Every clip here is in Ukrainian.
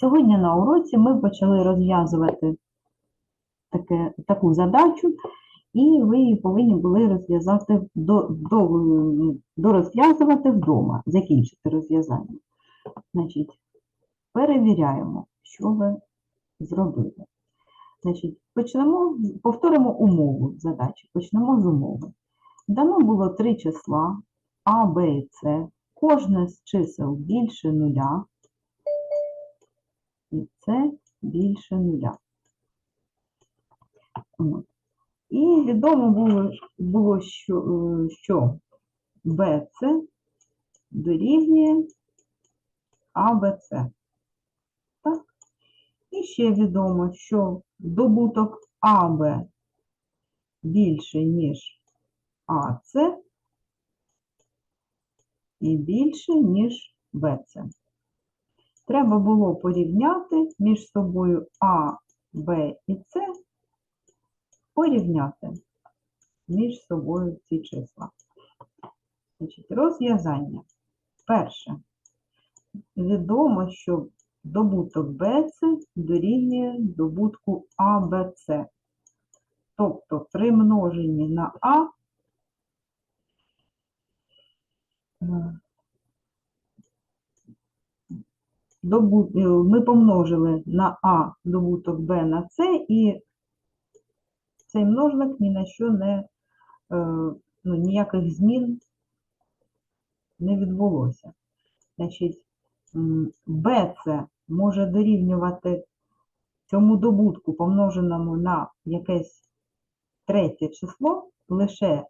Сьогодні на уроці ми почали розв'язувати таке, таку задачу, і ви її повинні були розв'язати до, до, дорозв'язувати вдома, закінчити розв'язання. Значить, перевіряємо, що ви зробили. Значить, почнемо, повторимо умову задачі. Почнемо з умови. Дано було три числа А, Б і С. Кожне з чисел більше нуля, і це більше нуля. І відомо було, було що, е, що BC дорівнює ABC. Так? І ще відомо, що добуток АБ більше, ніж АС і більше, ніж БЦ. Треба було порівняти між собою А, Б і С, порівняти між собою ці числа. Значить, розв'язання. Перше. Відомо, що добуток БЦ дорівнює добутку АБЦ. Тобто при множенні на А е, ми помножили на А добуток Б на С, і цей множник ні на що не, е, ну, ніяких змін не відбулося. Значить, м, BC може дорівнювати цьому добутку, помноженому на якесь третє число, лише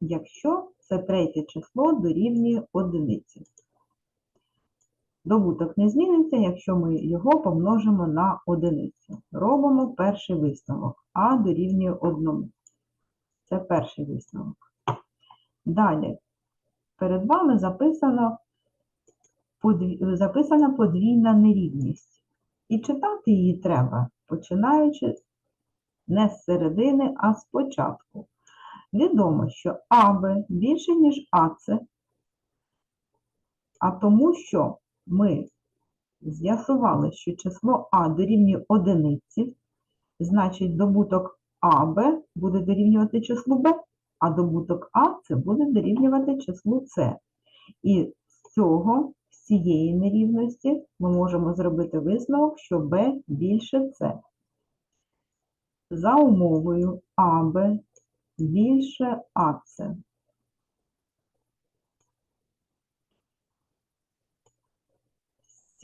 якщо це третє число дорівнює одиниці. Добуток не зміниться, якщо ми його помножимо на одиницю. Робимо перший висновок. А дорівнює 1. Це перший висновок. Далі. Перед вами записано, подві- записана подвійна нерівність. І читати її треба, починаючи не з середини, а з початку. Відомо, що АБ більше, ніж АЦ, а тому, що ми з'ясували, що число А дорівнює одиниці, значить добуток АБ буде дорівнювати числу Б, а добуток А це буде дорівнювати числу С. І з цього, з цієї нерівності, ми можемо зробити висновок, що Б більше С. За умовою АБ більше АЦ.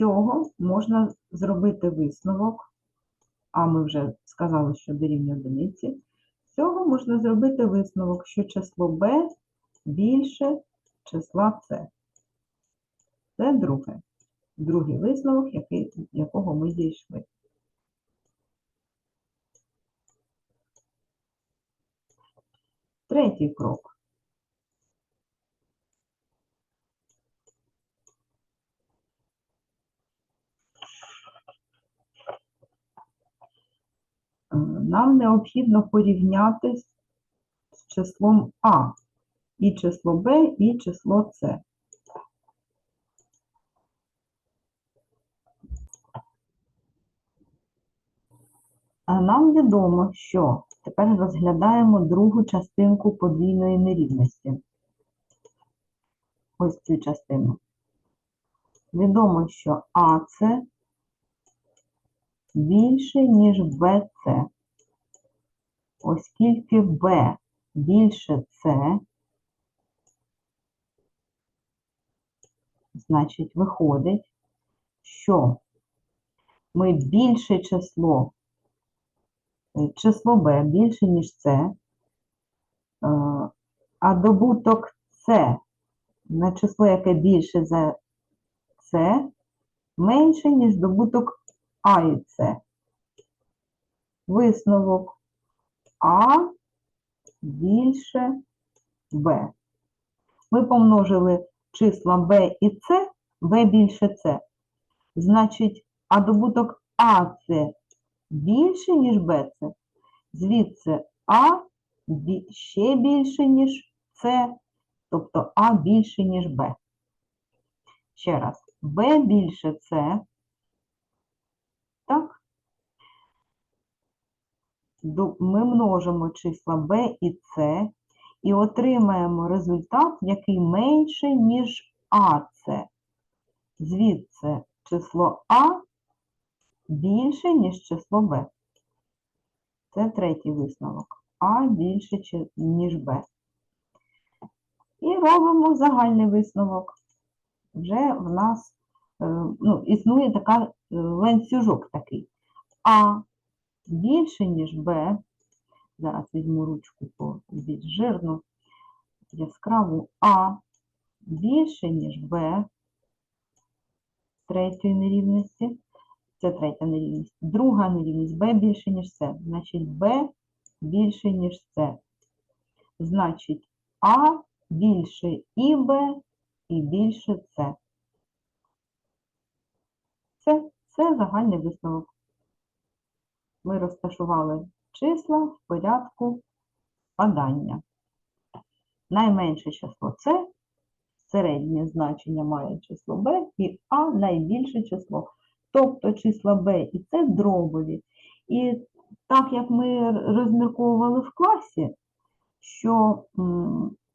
Цього можна зробити висновок, а ми вже сказали, що дорівнює одиниці. З цього можна зробити висновок, що число b більше числа c. Це друге. Другий висновок, який, якого ми дійшли. Третій крок. Нам необхідно порівняти з числом А і число Б, і число С. А Нам відомо, що тепер розглядаємо другу частинку подвійної нерівності. Ось цю частину. Відомо, що АЦ більше, ніж БЦ. Оскільки Б більше С, значить виходить, що ми більше число, е, число b більше, ніж С, е, а добуток С на число, яке більше за С, менше, ніж добуток А і С. Висновок А більше Б. Ми помножили числа b і c, b більше c. Значить, а добуток АЦ більше, ніж BC. Звідси А ще більше, ніж С, тобто А більше, ніж Б. Ще раз, Б більше С Так? Ми множимо числа b і c і отримаємо результат, який менше, ніж АЦ. Звідси число А більше, ніж число Б. Це третій висновок. А більше, ніж Б. І робимо загальний висновок. Вже в нас е, ну, існує така ланцюжок такий. А більше, ніж Б. Зараз візьму ручку по більш жирну, яскраву А більше, ніж Б третьої нерівності. Це третя нерівність. Друга нерівність Б більше, ніж С. Значить, Б більше, ніж С. Значить, А більше і Б, і більше С. Це, загальний висновок. Ми розташували числа в порядку падання. Найменше число С, середнє значення має число Б, і А найбільше число. Тобто числа Б і С дробові. І так як ми розмірковували в класі, що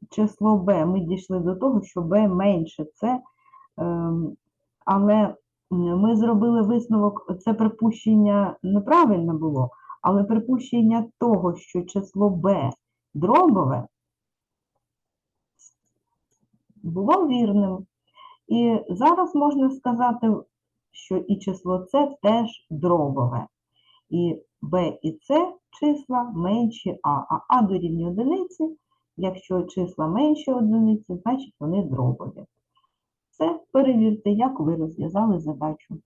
число Б, ми дійшли до того, що Б менше С, ем, але ми зробили висновок, це припущення неправильно було, але припущення того, що число b дробове, було вірним. І зараз можна сказати, що і число С теж дробове. І b і С числа менші А, а А дорівнює одиниці. Якщо числа менші одиниці, значить вони дробові. Це перевірте, як ви розв'язали задачу.